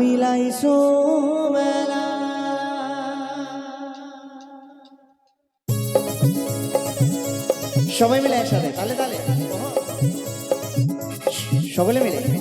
মিলাইছো মেলা সবাই মিলে একসাথে তাহলে তাহলে সকলে মিলে?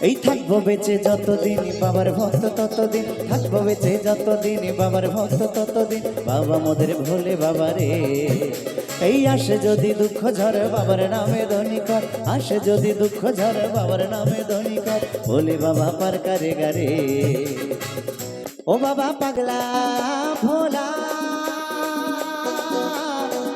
এই থাকব বেঁচে যতদিন বাবার ভক্ত ততদিন। থাকব বেঁচে যতদিন বাবার ভক্ত ততদিন। বাবা মোদের ভোলে বাবা রে এই আসে যদি দুঃখ ঝরে বাবার নামে ধনী আসে যদি দুঃখ ঝরে বাবার নামে ধনী ভোলে বাবা পার কারে গারে। ও বাবা পাগলা, ভোলা।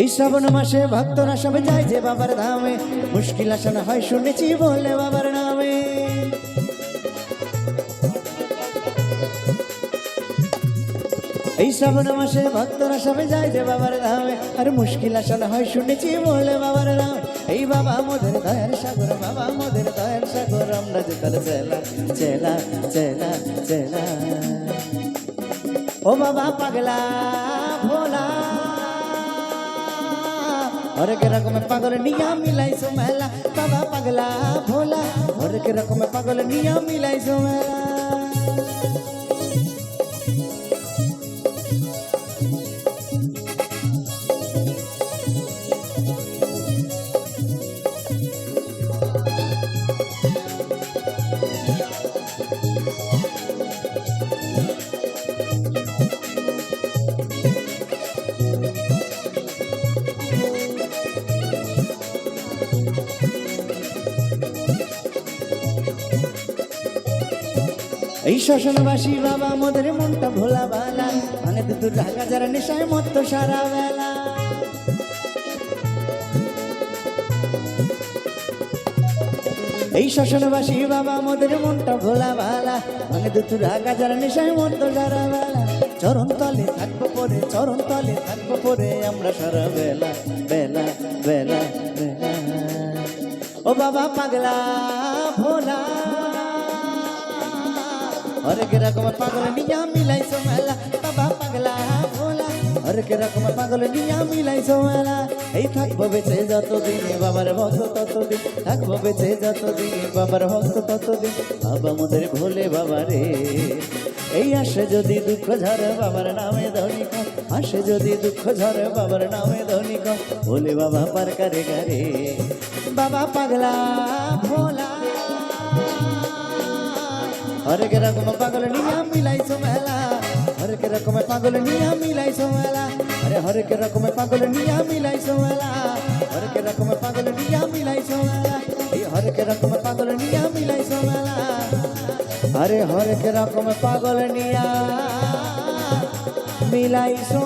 এই শ্রাবণ মাসে ভক্তরা সবে যায় যে বাবার ধামে। মুশকিল আসানো হয় শুনেছি বলে বাবার নামে। এই শ্রাবণ মাসে ভক্তরা সবে যায় যে বাবার ধামে। আর মুশকিল আসানো হয় শুনেছি বলে বাবার নাম। এই বাবা মোদের দয়ার সাগর, বাবা মোদের দয়ার সাগর। আমরা যে তার চেলা চেলা চেলা চেলা ও বাবা পাগলা, ভোলা হরেক রকম পাগল নিয়া মিলাইছো মেলা বাবা পাগলা ভোলা হরেক রকম পাগল নিয়া মিলাইছো মেলা এই শ্মশানবাসী বাবা মোদের মনটা ভোলা বালা মানে দুদুর ঢাকা যারা নেশায় মত্ত সারা বেলা। এই শ্মশানবাসী বাবা মোদের মনটা ভোলা ভালা মানে দুতুর ঢাকা যারা নেশায় মত্ত সারা বেলা। চরণ তলে থাকব পরে, চরণ তলে থাকব পরে আমরা সারা বেলা বেলা বেলা বেলা। ও বাবা, পাগলা, ভোলা। হরেক রকম পাগল নিয়া মিলাইছো মেলা বাবা পাগলা ভোলা হরেক রকম পাগল নিয়া মিলাইছো মেলা এই থাকব বেঁচে যতদিন বাবার ভক্ত ততদিন থাকব বেঁচে যতদিন বাবার ভক্ত ততদিন বাবা মোদের ভোলে বাবা রে এই আসে যদি দুঃখ ঝরে বাবার নামে ধনী কর আসে যদি দুঃখ ঝরে বাবার নামে ধনী কর ভোলে বাবা পার কারে গারে বাবা পাগলা ভোলা হরেক রকম পাগল নিয়া মিলাইছো মেলা হরেক রকম পাগল নিয়া মিলাইছো মেলা আরে হরেক রকম পাগল নিয়া মিলাইছো মেলা হরেক রকম পাগল নিয়া মিলাইছো মেলা এই হরেক রকম পাগল নিয়া মিলাইছো মেলা আরে হরেক রকম পাগল নিয়া মিলাইছো